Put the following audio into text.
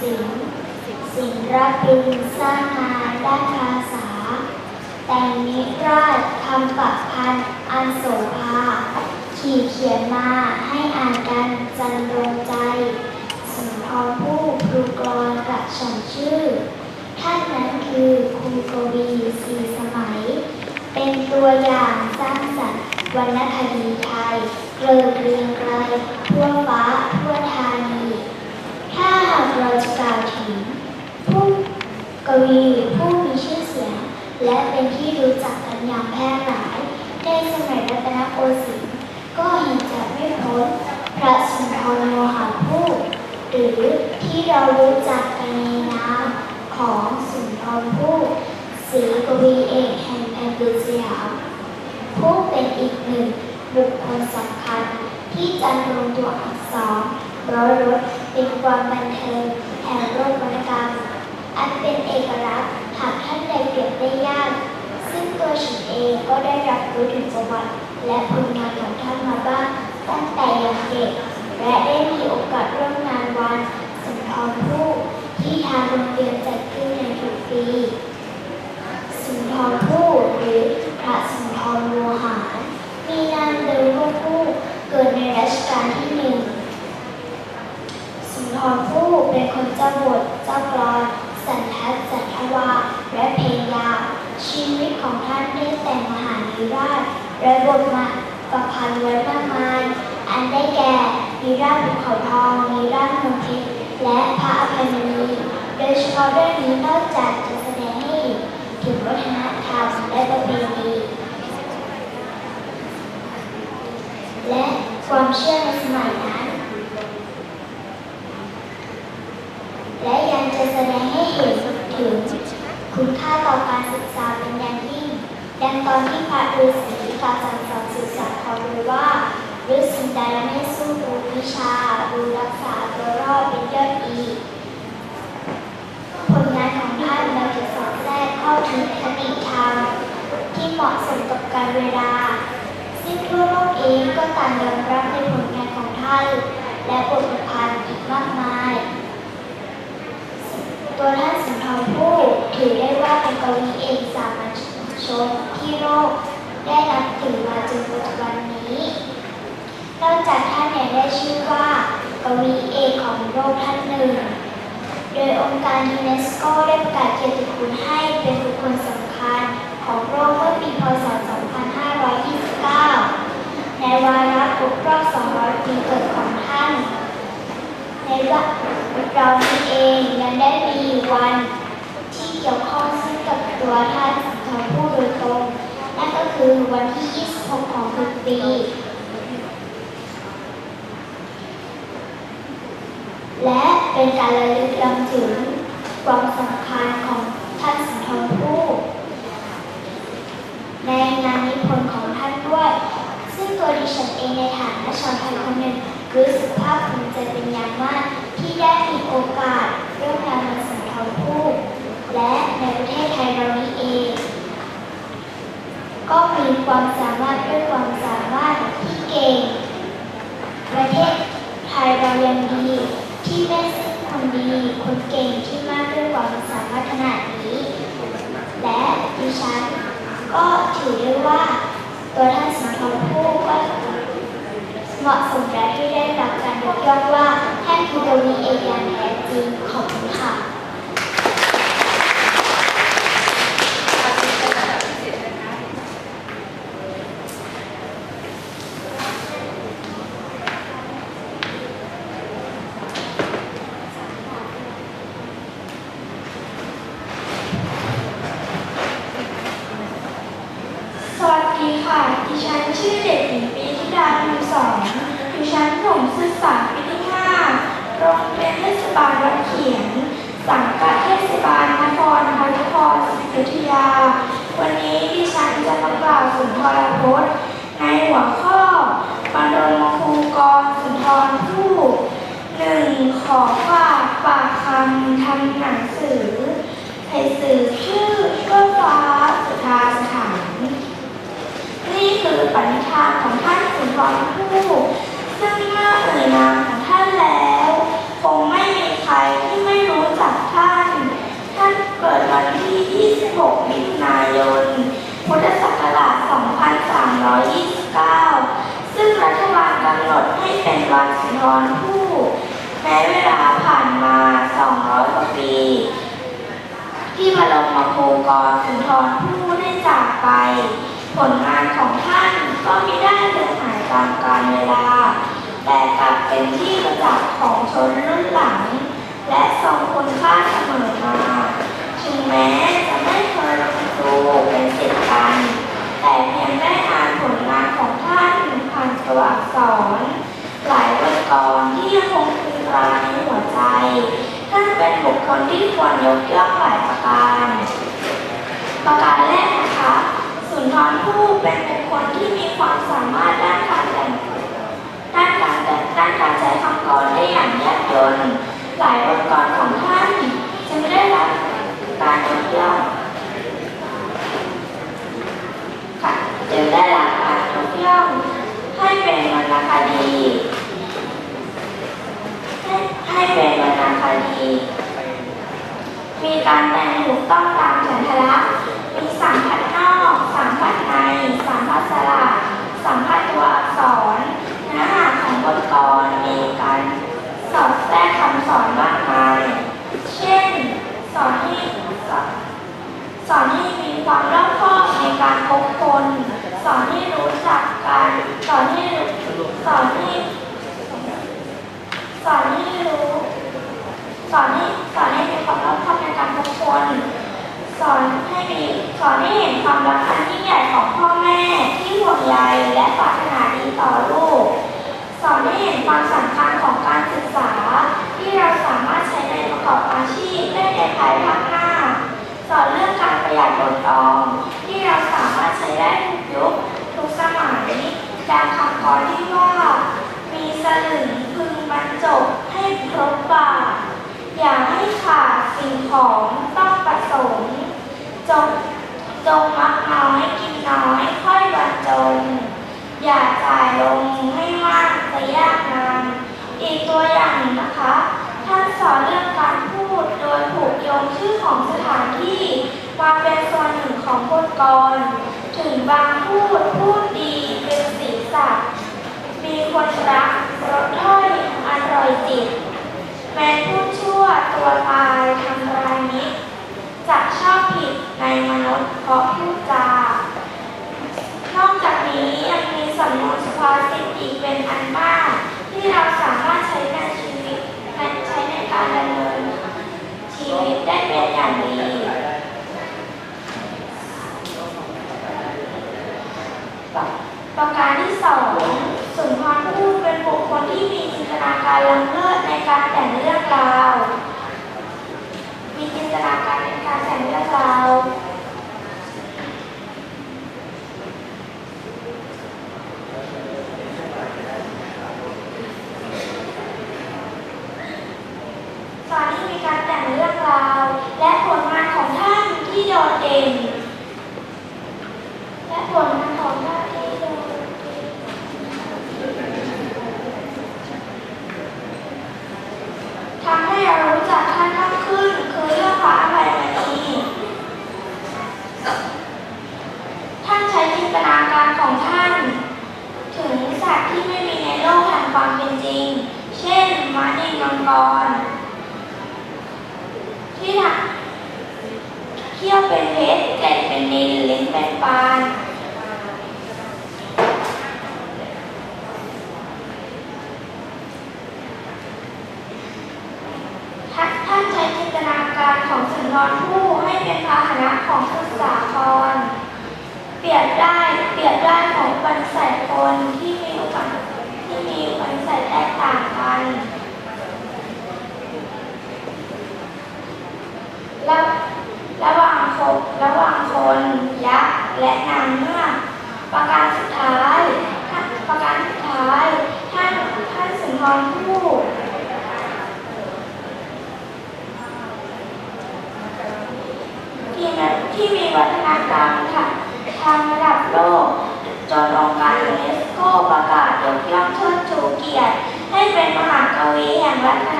ศิลป์ศิลปินสร้างงานด้านภาษา แต่งนิราศคำปักพันอันโสภาขีดเขียนมาให้อ่านกันจันโรงใจสุนทรภู่ครูกรอนกระฉันชื่อ ท่านนั้นคือครูกวีสีสมัย เป็นตัวอย่างสร้างสรรค์วรรณคดีไทยเกลิกเรียงไกรทั่วฟ้าทั่วธานีถ้าเราจะกล่าวถึงผู้กวีผู้มีชื่อเสียง และเป็นที่รู้จักกันอย่างแพร่หลาย ในสมัยรัตนโกสินทร์ก็เห็นจะไม่พ้นพระสุนทรโมหะภู่หรือที่เรารู้จักกันในนามของสุนทรภู่ศรีกวีเอกแห่งแผ่นดินสยามผู้เป็นอีกหนึ่งบุคคลสำคัญที่จันทร์ลงตัวอักษรร้อยรถ เป็นความบันเทิงแห่งโลกวรรณกรรม อันเป็นเอกลักษณ์หากท่านใดเปรียบได้ยาก ซึ่งตัวฉันเองก็ได้รับรู้ถึงประวัติและผลงานของท่านมาบ้างตั้งแต่ยังเด็กและได้มีโอกาสร่วมงานวันสุนทรภู่ที่ทางโรงเรียนจัดขึ้นในทุกปี สุนทรภู่หรือพระสุนทรโมหาร มีนามเดิมว่าผู้เกิดในรัชกาลที่หนึ่ง สุนทรภู่เป็นคนเจ้าบทเจ้ากลอน สันทัดสันทวาและเพลงยาวชีวิต ของท่านได้แต่งมหานิราชและบทมาประพันธ์ไว้มากมาย อันได้แก่นิราชภูเขาทองนิราชมงเพชรและพระอภัยมณีโดยเฉพาะเรื่องนี้นอกจากจะแสดงให้เห็นถึงวัฒนธรรมและประเพณีและความเชื่อในสมัยนั้น และยังจะแสดงให้เห็นถึงคุณค่าต่อการศึกษาเป็นอย่างยิ่ง ดังตอนที่พระฤาษีกล่าวสั่งสอนศึกษาเขาไว้ว่าฤาษีใด ไม่สู้รู้วิชา รู้รักษาตัวรอดเป็นยอดอีผลงานของท่านเราจะสอดแทรกเข้าถึงคติธรรมที่เหมาะสมกับการเวลา ซึ่งทั่วโลกเองก็ต่างยอมรับในผลงานของท่านและบทประพันธ์อีกมากมาย ตัวท่านสุนทรภู่ถือได้ว่าเป็นกวีเอกสามัญชนที่โลกได้นับถือมาจนปัจจุบันนี้ นอกจากท่านยังได้ชื่อว่ากวีเอกของโลกท่านหนึ่ง โดยองค์การยูเนสโกได้ประกาศเกียรติคุณให้เป็นบุคคลสำคัญของโลกเมื่อปีพศ 2529 ในวาระครบรอบ 200 ปีเกิดของท่าน ในวันเรานี้เองยังได้มีวันที่เกี่ยวข้องซึ่งกับตัวท่านสุนทรภู่โดยตรง นั่นก็คือวันที่ 26 ของทุกปี และ เป็นการระลึกลำถึงความสำคัญของท่านสุนทรภู่ในงานนิพนธ์ของท่านด้วย ซึ่งตัวดิฉันเองในฐานะชาวไทยคนหนึ่งรู้สึกภาคภูมิใจเป็นอย่างมากที่ได้มีโอกาสร่วมงานกับสุนทรภู่และในประเทศไทยเรานี้เอง ก็มีความสามารถด้วยความสามารถที่เก่ง ประเทศไทยเรายังดีที่แม่ คนดี คนเก่งที่มากด้วยความสามารถขนาดนี้ และดิฉันก็ถือได้ว่า ตัวท่านสุนทรภู่ก็เหมาะสมและที่ได้รับการยกย่องว่าท่านคือกวีเอกอย่างแท้จริงของคุณค่ะ สวัสดีค่ะ ดิฉันชื่อเด็กหญิงปีธิดาภูสอนอยู่ชั้นประถมศึกษาปีที่ห้าโรงเรียนเทศบาลวัดเขียน สังกัดเทศบาลนครพนครศรีอยุธยา วันนี้ดิฉันจะมากล่าวสุนทรพจน์ในหัวข้อบรรดลครูกรสุนทรภู่หนึ่งขอฝากปากคำทำหนังสือไทยสื่อชื่อชั่วฟ้า นี่คือปณิธานของท่านขุนทองผู้ซึ่งเมื่อเอ่ยนามของท่านแล้ว คงไม่มีใครที่ไม่รู้จักท่าน ท่านเกิดวันที่ 26 มิถุนายน พุทธศักราช 2329 ซึ่งรัฐบาลกำหนดให้เป็นวันสุนทรภู่แม้เวลาผ่านมา 200 กว่าปี ที่บรมครูกรสุนทรภู่ได้จากไป ผลงานของท่านก็ไม่ได้เลือนหายตามกาลเวลา แต่กลับเป็นที่ประจักษ์ของชนรุ่นหลัง และทรงคุณค่าเสมอมา ถึงแม้จะไม่เคยลงครูเป็นศิษย์กัน แต่เพียงได้อ่านผลงานของท่านผ่านตัวอักษร หลายบทกรที่ยังคงคืนตราในหัวใจ ท่านเป็นบุคคลที่ควรยกย่องหลายประการ ประการแรกนะคะ นทรภู่เป็นบุคคลที่มีความสามารถด้านการแต่งด้านการแต่งด้านการใช้คำกรได้อย่างแยบยลหลายบทกรของท่านจึงได้รับการยกย่องค่ะจึงได้รับการยกย่องให้เป็นวรรณคดีให้ให้เป็นวรรณคดีมีการแต่งถูกต้องตามฉันทลักษณ์มีสามพัสามพัดในสามพัดสลับสามพัดตัวอักษร เนื้อหาของบทกลมีการสอดแทรกคำสอนมากมาย เช่น สอนให้สอนสอนให้มีความรอบคอบในการพบคน ส อนให้รู้จักการสอนให้สอนให้สอนให้รู้สอนให้สอนให้มีความรอบคอบในการปกคน สอนให้มีสอนให้เห็นความรักอันยิ่งใหญ่ของพ่อแม่ที่ห่วงใยและปรารถนาดีต่อลูก สอนให้เห็นความสำคัญของการศึกษา ที่เราสามารถใช้ในประกอบอาชีพได้ในภายภาคหน้า สอนเรื่องการประหยัดอดออมที่เราสามารถใช้ได้ทุกยุคทุกสมัยดังคำกรที่ว่า มีสลึงพึงบรรจบให้ครบบาท อย่าให้ขาดสิ่งของต้องประสงค์ จงจงมักน้อยกินน้อยค่อยบรรจง อย่าจ่ายลงให้มากจะยากนาน อีกตัวอย่างหนึ่งนะคะ ท่านสอนเรื่องการพูดโดยผูกโยงชื่อของสถานที่มาเป็นส่วนหนึ่งของบทกร ถึงบางพูดพูดดีเป็นศีรษะมีคนรักรสถ้อยอร่อยจิต แม้พูดชั่วตัวตายทำลายมิตรจะชอบผิดในมนุษย์เพราะพูดจา นอกจากนี้ยังมีสำนวนสุภาษิตอีกเป็นอันมาก ที่เราสามารถใช้ในชีวิตและใช้ในการดำเนินชีวิตได้เป็นอย่างดี ประการที่สองสุนทรภู่เป็นบุคคลที่มีจินตนาการล้ำเลิศในการแต่งเรื่องราว มีจินตนาการในการแต่งเรื่องราวตอนที่มีการแต่งเรื่องราว และผลงานของท่านที่โดดเด่น และผลงานของท่านที่โดดเด่นทำให้เรารู้จักท่านมากขึ้น คือเรื่องพระอภัยมณีท่านใช้จินตนาการของท่าน ถึงสัตว์ที่ไม่มีในโลกแห่งความเป็นจริง เช่นม้านิลมังกร ที่ถัก เขี้ยวเป็นเพชรเกรนเป็นนิลลิ้นเป็นปานท่านใช้จินตนาการของสุนทรภู่ให้เป็นพาหนะของศึกษาครเปรียบได้เปรียบได้ของอุปนิสัยคนที่มีอุปนิที่มีอุปนิสัยแตกต่างกัน ระระหว่างคนระหว่างคนยักษ์และนางเงือกประการสุดท้ายท่านประการสุดท้ายท่านท่านสุนทรภู่ที่มีที่มี วัฒนากรรมทางทางระดับโลก จนองค์การยูเนสโกประกาศยกย่องเชิดชูเกียรติให้เป็นมหากวีแห่งวัฒน